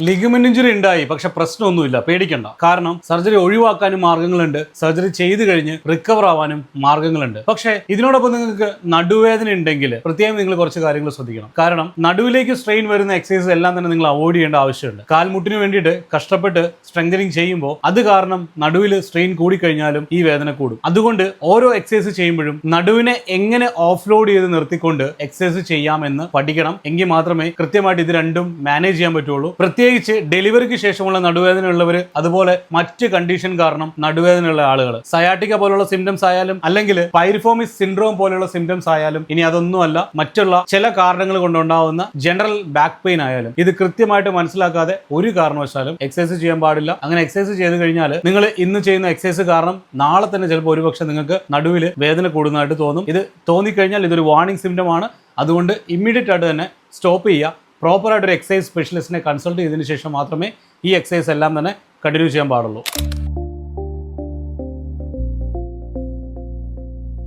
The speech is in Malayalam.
ലിഗമെന്റ് ഇഞ്ചുറി ഉണ്ടായി പക്ഷെ പ്രശ്നമൊന്നുമില്ല. പേടിക്കണ്ട. കാരണം സർജറി ഒഴിവാക്കാനും മാർഗങ്ങളുണ്ട്. സർജറി ചെയ്തു കഴിഞ്ഞ് റിക്കവർ ആവാനും മാർഗങ്ങളുണ്ട്. പക്ഷേ ഇതിനോടൊപ്പം നിങ്ങൾക്ക് നടുവേദന ഉണ്ടെങ്കിൽ പ്രത്യേകം നിങ്ങൾ കുറച്ച് കാര്യങ്ങൾ ശ്രദ്ധിക്കണം. കാരണം നടുവിലേക്ക് സ്ട്രെയിൻ വരുന്ന എക്സസൈസ് എല്ലാം തന്നെ നിങ്ങൾ അവോയ്ഡ് ചെയ്യേണ്ട ആവശ്യമുണ്ട്. കാൽമുട്ടിന് വേണ്ടിയിട്ട് കഷ്ടപ്പെട്ട് സ്ട്രെങ്തനിങ് ചെയ്യുമ്പോൾ അത് കാരണം നടുവിൽ സ്ട്രെയിൻ കൂടിക്കഴിഞ്ഞാലും ഈ വേദന കൂടും. അതുകൊണ്ട് ഓരോ എക്സസൈസ് ചെയ്യുമ്പോഴും നടുവിനെ എങ്ങനെ ഓഫ്ലോഡ് ചെയ്ത് നിർത്തിക്കൊണ്ട് എക്സസൈസ് ചെയ്യാമെന്ന് പഠിക്കണം. എങ്കിൽ മാത്രമേ കൃത്യമായിട്ട് ഇത് രണ്ടും മാനേജ് ചെയ്യാൻ പറ്റുള്ളൂ. പ്രത്യേകിച്ച് ഡെലിവറിക്ക് ശേഷമുള്ള നടുവേദന ഉള്ളവർ അതുപോലെ മറ്റ് കണ്ടീഷൻ കാരണം നടുവേദനയുള്ള ആളുകൾ സയാട്ടിക്ക പോലുള്ള സിംറ്റംസ് ആയാലും അല്ലെങ്കിൽ പൈരിഫോമിസ് സിൻഡ്രോം പോലുള്ള സിംറ്റംസ് ആയാലും ഇനി അതൊന്നുമല്ല. മറ്റുള്ള ചില കാരണങ്ങൾ കൊണ്ടുണ്ടാവുന്ന ജനറൽ ബാക്ക് പെയിൻ ആയാലും ഇത് കൃത്യമായിട്ട് മനസ്സിലാക്കാതെ ഒരു കാരണവശാലും എക്സസൈസ് ചെയ്യാൻ പാടില്ല. അങ്ങനെ എക്സസൈസ് ചെയ്ത് കഴിഞ്ഞാൽ നിങ്ങൾ ഇന്ന് ചെയ്യുന്ന എക്സസൈസ് കാരണം നാളെ തന്നെ ചിലപ്പോൾ ഒരുപക്ഷെ നിങ്ങൾക്ക് നടുവിൽ വേദന കൂടുന്നതായിട്ട് തോന്നും. ഇത് തോന്നിക്കഴിഞ്ഞാൽ ഇതൊരു വാർണിംഗ് സിംറ്റം ആണ്. അതുകൊണ്ട് ഇമ്മീഡിയറ്റ് ആയിട്ട് തന്നെ സ്റ്റോപ്പ് ചെയ്യുക. പ്രോപ്പറായിട്ട് ഒരു എക്സസൈസ് സ്പെഷ്യലിസ്റ്റിനെ കൺസൾട്ട് ചെയ്തതിന് ശേഷം മാത്രമേ ഈ എക്സൈസ് എല്ലാം തന്നെ കണ്ടിന്യൂ ചെയ്യാൻ പാടുള്ളൂ.